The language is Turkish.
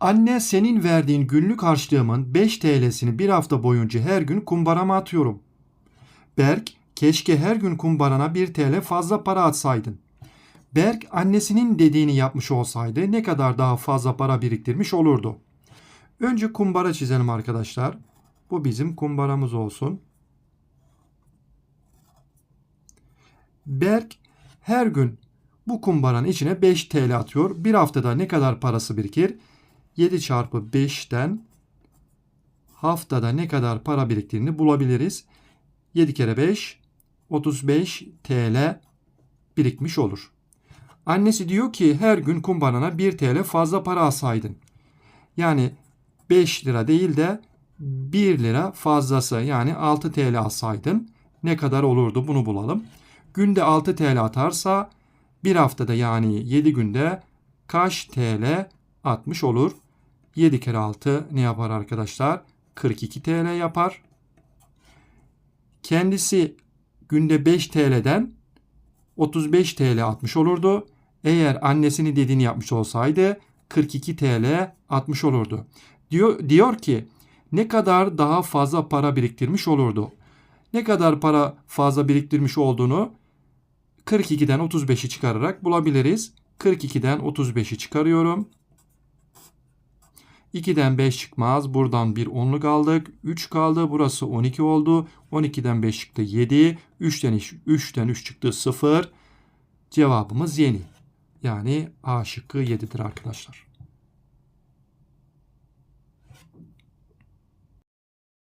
Anne senin verdiğin günlük harçlığımın 5 TL'sini bir hafta boyunca her gün kumbarama atıyorum. Berk keşke her gün kumbarana 1 TL fazla para atsaydın. Berk annesinin dediğini yapmış olsaydı ne kadar daha fazla para biriktirmiş olurdu. Önce kumbara çizelim arkadaşlar. Bu bizim kumbaramız olsun. Berk her gün bu kumbaranın içine 5 TL atıyor. Bir haftada ne kadar parası birikir? 7 çarpı 5'ten haftada ne kadar para biriktiğini bulabiliriz. 7 kere 5 35 TL birikmiş olur. Annesi diyor ki her gün kumbarana 1 TL fazla para alsaydın. Yani 5 lira değil de 1 lira fazlası yani 6 TL alsaydın ne kadar olurdu bunu bulalım. Günde 6 TL atarsa bir haftada yani 7 günde kaç TL atmış olur? 7 kere 6 ne yapar arkadaşlar? 42 TL yapar. Kendisi günde 5 TL'den 35 TL atmış olurdu. Eğer annesini dediğini yapmış olsaydı 42 TL atmış olurdu. Diyor, diyor ki ne kadar daha fazla para biriktirmiş olurdu. Ne kadar para fazla biriktirmiş olduğunu 42'den 35'i çıkararak bulabiliriz. 42'den 35'i çıkarıyorum. 2'den 5 çıkmaz. Buradan bir 10'luk aldık. 3 kaldı. Burası 12 oldu. 12'den 5 çıktı 7. 3'ten 3, 3'ten 3 çıktı 0. Cevabımız yeni. Yani A şıkkı 7'dir arkadaşlar.